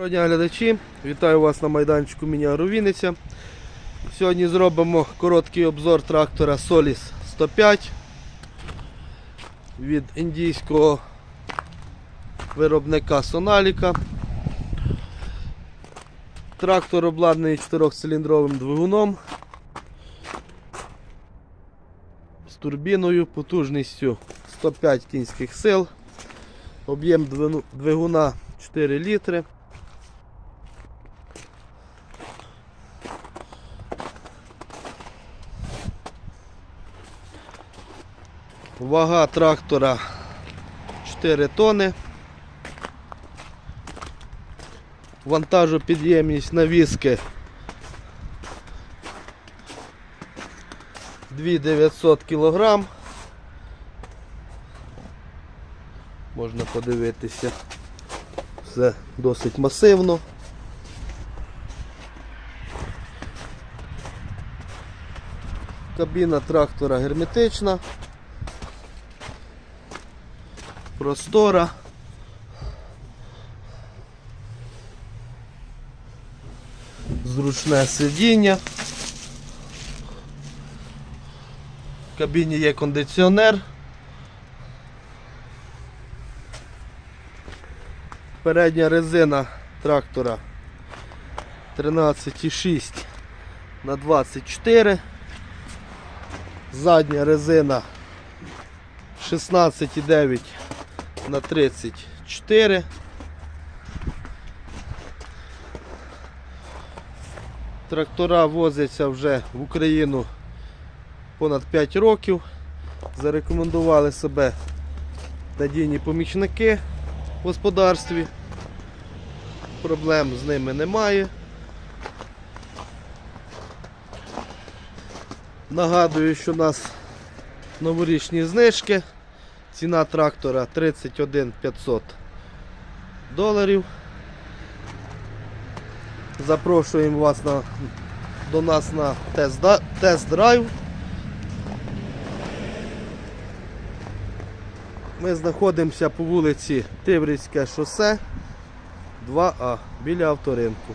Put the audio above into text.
Доброго дня глядачі, вітаю вас на майданчику Міні Вінниця. Сьогодні зробимо короткий обзор трактора Solis 105 від індійського виробника Соналіка. Трактор обладнаний 4-циліндровим двигуном з турбіною потужністю 105 кінських сил, об'єм двигуна 4 літри. Вага трактора 4 тони. Вантажопідємність навіски 2900 кг. Можна подивитися. Все досить масивно. Кабіна трактора герметична. Простора. Зручне сидіння. В кабіні є кондиціонер. Передня резина трактора 13,6 на 24. Задня резина 16,9 на 34. Трактора возяться вже в Україну понад 5 років. Зарекомендували себе надійні помічники в господарстві. Проблем з ними немає. Нагадую, що у нас новорічні знижки. Ціна трактора 31 500 доларів. Запрошуємо вас на, до нас на тест- тест-драйв. Ми знаходимося по вулиці Тиврівське шосе 2А біля авторинку.